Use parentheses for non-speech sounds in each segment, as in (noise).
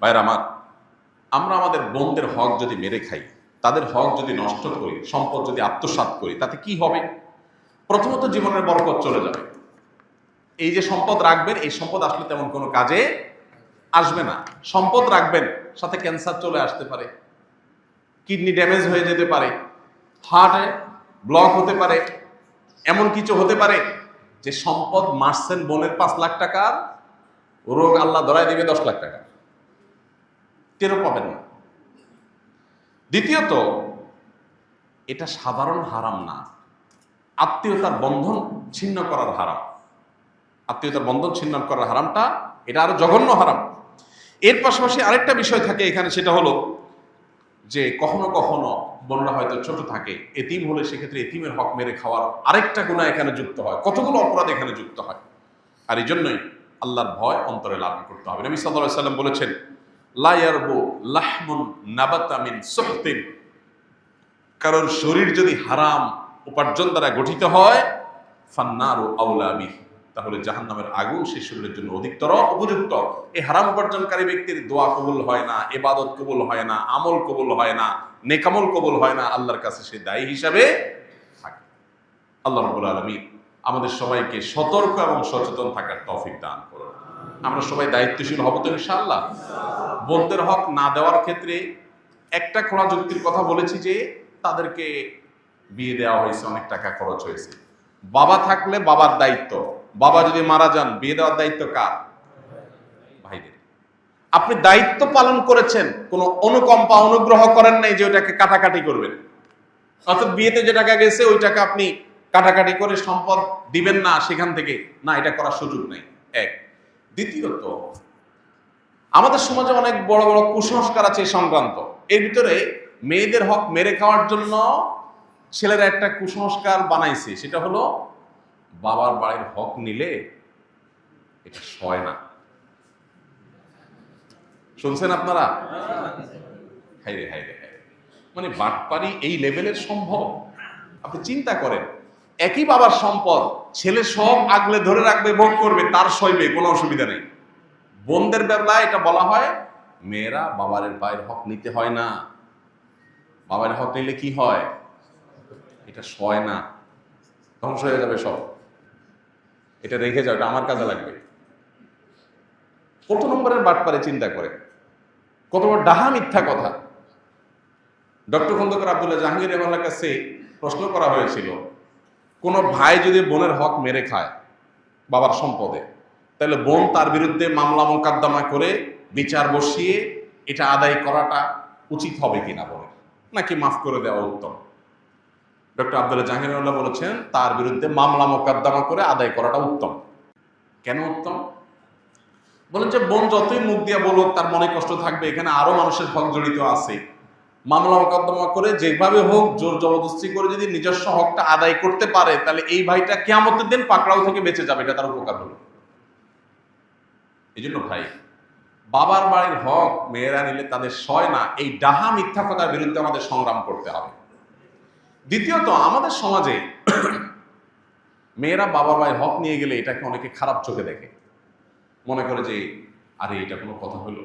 ভাইরা আমার, আমরা আমাদের বোনদের হক যদি মেরে খাই, তাদের হক যদি নষ্ট করি, সম্পদ যদি আত্মসাৎ করি, তাতে কি হবে? প্রথমত জীবনের বরকত চলে যাবে। এই যে সম্পদ রাখবেন, এই সম্পদ আসলে তেমন কোনো কাজে আসবে না। সম্পদ রাখবেন, সাথে ক্যান্সার চলে আসতে পারে, কিডনি ড্যামেজ হয়ে যেতে পারে, হার্টে ব্লক হতে পারে, এমন কিছু হতে পারে যে সম্পদ মারছেন বোনের পাঁচ লাখ টাকার রোগ আল্লাহ ধরাই দিবে দশ লাখ টাকা। টেরও পাবেন না। দ্বিতীয়ত, এটা সাধারণ হারাম না। আত্মীয়তার বন্ধন ছিন্ন করার হারাম। আত্মীয়তার বন্ধন ছিন্ন করার হারামটা, এটা আরও জঘন্য হারাম। এর পাশাপাশি আরেকটা বিষয় থাকে এখানে, সেটা হলো যে কখনো কখনো বোনরা হয়তো ছোট থাকে, এতিম হলে সেক্ষেত্রে এতিমের হক মেরে খাওয়ার আরেকটা গুণা এখানে যুক্ত হয়। কতগুলো অপরাধ এখানে যুক্ত হয়। আর এই জন্যই আল্লাহর ভয় অন্তরে লাভ করতে হবে। নবী সাল্লাল্লাহু সাল্লাম বলেছেন লায়ারবু লাহমুন নাবাতামিন সুহতিন। কারোর শরীর যদি হারাম উপার্জন দ্বারা গঠিত হয়, ফান্নারু আউলাবি তাহলে জাহান্নামের আগুন সেই শরীরের জন্য অধিকতর উপযুক্ত। এই হারাম উপার্জনকারী ব্যক্তির দোয়া কবুল হয় না এবাদত কবুল হয় না, আমল কবুল হয় না, নেকামল কবুল হয় না, আল্লাহর কাছে সে দায়ী হিসাবে থাকে। আল্লাহ রবুল আলমী আমাদের সবাইকে সতর্ক এবং সচেতন থাকার তফিক দান করুন। আমরা সবাই দায়িত্বশীল হব তো ইনশাআল্লাহ? বোনদের হক না দেওয়ার ক্ষেত্রে একটা খোলা যুক্তির কথা বলেছি যে তাদেরকে বিয়ে দেওয়া হয়েছে, অনেক টাকা খরচ হয়েছে। বাবা থাকলে বাবার দায়িত্ব। বাবা যদি মারা যান, বিয়ে দেওয়ার দায়িত্ব কার? ভাইদের। আপনি দায়িত্ব পালন করেছেন, কোনো অনুকম্পা অনুগ্রহ করেন নাই যে ওইটাকে কাটাকাটি করবেন। অর্থাৎ বিয়েতে যে টাকা গেছে, ওই টাকা আপনি কাটাকাটি করে সম্পদ দিবেন না সেখান থেকে, না, এটা করার সুযোগ নেই। এক। দ্বিতীয়ত, আমাদের সমাজে অনেক বড় বড় কুসংস্কার আছে সংক্রান্ত। এর ভিতরে মেয়েদের হক মেরে খাওয়ার জন্য ছেলেরা একটা কুসংস্কার বানাইছে। সেটা হলো, বাবার বাড়ির হক নিলে এটা সয় না। শুনছেন আপনারা? হাইরে হাইরে হাইরে মানে বাটপারি এই লেভেলের সম্ভব? আপনি চিন্তা করেন একই বাবার সম্পদ, ছেলে সব আগলে ধরে রাখবে, ভোগ করবে, তার সইবে, কোনো অসুবিধা নেই। বোনদের বেলায় এটা বলা হয়, মেয়েরা বাবারের পায়ের হক নিতে হয় না। বাবার হক নিলে কি হয়? এটা সয় না। ধ্বংস হয়ে যাবে সব। এটা রেখে যাও, এটা আমার কাজে লাগবে। কত নম্বরের বাটপারে চিন্তা করে। কত বড় ডাহা মিথ্যা কথা। ডক্টর খন্দকার আব্দুল্লাহ জাহাঙ্গীর রহমানের কাছে প্রশ্ন করা হয়েছিল কোনো ভাই যদি বোনের হক মেরে খায় বাবার সম্পদে, তাহলে বোন তার বিরুদ্ধে মামলা মোকদ্দমা করে বিচার বসিয়ে এটা আদায় করাটা উচিত হবে কিনা বলে, নাকি মাফ করে দেওয়া উত্তম? ডক্টর আব্দুল্লাহ জাহাঙ্গীরুল্লাহ বলেছেন, তার বিরুদ্ধে মামলা মোকদ্দমা করে আদায় করাটা উত্তম। কেন উত্তম? বলেন যে বোন যতই মুখ দিয়া বলুক, তার মনে কষ্ট থাকবে, এখানে আরও মানুষের হক জড়িত আছে। মামলা মোকদ্দমা করে যেভাবে হোক জোর জবরদস্তি করে যদি নিজস্ব হকটা আদায় করতে পারে, তাহলে এই ভাইটা কেয়ামতের দিন পাকড়াও থেকে বেঁচে যাবে, এটা তার উপকার হলো এই জন্য ভাই, বাবার বাড়ির হক মেয়েরা নিলে তাদের সয় না, এই ডাহা মিথ্যা কথার বিরুদ্ধে আমাদের সংগ্রাম করতে হবে। দ্বিতীয়ত, আমাদের সমাজে (clears throat) মেয়েরা বাবার বাড়ির হক নিয়ে গেলে এটাকে অনেকে খারাপ চোখে দেখে। মনে করে যে, আরে, এটা কোনো কথা হলো?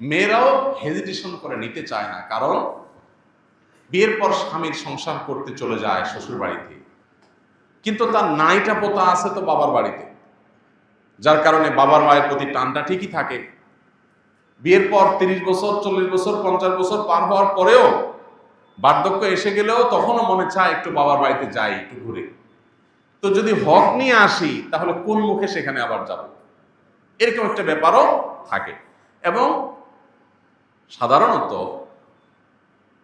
মেয়েরাও হেজিটেশন করে নিতে চায় না, কারণ বিয়ের পর স্বামীর সংসার করতে চলে যায় শ্বশুর বাড়িতে কিন্তু তার নাইটা পোতা আছে তো বাবার বাড়িতে। যার কারণে বাবার মায়ের প্রতি টানটা ঠিকই থাকে। বিয়ের পর তিরিশ বছর, চল্লিশ বছর, পঞ্চাশ বছর পার হওয়ার পরেও বার্ধক্য এসে গেলেও তখনও মনে চায় একটু বাবার বাড়িতে যাই, একটু ঘুরে। তো যদি হক নিয়ে আসি, তাহলে কোন মুখে সেখানে আবার যাব? এরকম একটা ব্যাপারও থাকে। এবং সাধারণত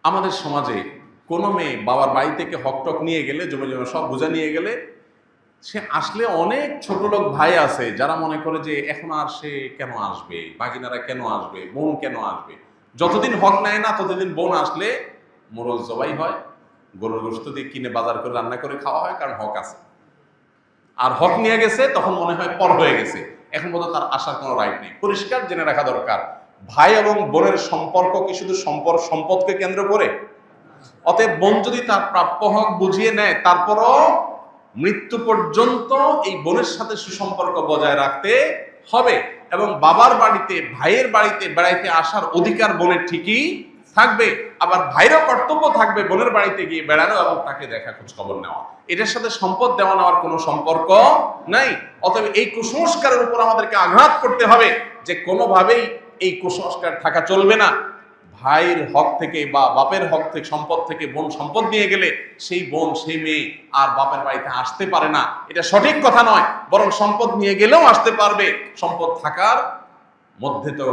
আমাদের সমাজে কোনো মেয়ে বাবার বাড়ি থেকে হক টক নিয়ে গেলে, জমে জমে সব বোঝা নিয়ে গেলে, সে আসলে অনেক ছোট লোক ভাই আছে যারা মনে করে যে এখন আর সে কেন আসবে, বাগিনারা কেন আসবে, বোন কেন আসবে? যতদিন হক নেয় না, ততদিন বোন আসলে মোরল জবাই হয়, গরুর গোস্ত দিয়ে কিনে বাজার করে রান্না করে খাওয়া হয়, কারণ হক আছে। আর হক নিয়ে গেছে, তখন মনে হয় পর হয়ে গেছে। এখন পর্যন্ত তার আসার কোনো রাইট নেই। পরিষ্কার জেনে রাখা দরকার, ভাই এবং বোনের সম্পর্ক কি শুধু সম্পর্ক সম্পদকে কেন্দ্র করে? অতএব বোন যদি তার প্রাপ্য হক বুঝিয়ে নেয়, তারপরও মৃত্যু পর্যন্ত এই বোনের সাথে সুসম্পর্ক বজায় রাখতে হবে এবং বাবার বাড়িতে, ভাইয়ের বাড়িতে বেড়াইতে আসার অধিকার বোনের ঠিকই থাকবে। আবার ভাইরও কর্তব্য থাকবে বোনের বাড়িতে গিয়ে বেড়ানো এবং তাকে দেখা খোঁজ খবর নেওয়া। এটার সাথে সম্পদ দেওয়া নেওয়ার কোনো সম্পর্ক নাই। অতএব এই কুসংস্কারের উপর আমাদেরকে আঘাত করতে হবে যে কোনোভাবেই এই কুসংস্কার থাকা চলবে না। ভাইয়ের হক থেকে বা বাপের হক থেকে, সম্পদ থেকে, বোন সম্পদ নিয়ে গেলে সেই বোন, সেই মেয়ে আর বাপের বাড়িতে আসতে পারে না। এটা সঠিক কথা নয়, বরং সম্পদ নিয়ে গেলেও আসতে পারবে। সম্পদ থাকার মধ্যে তো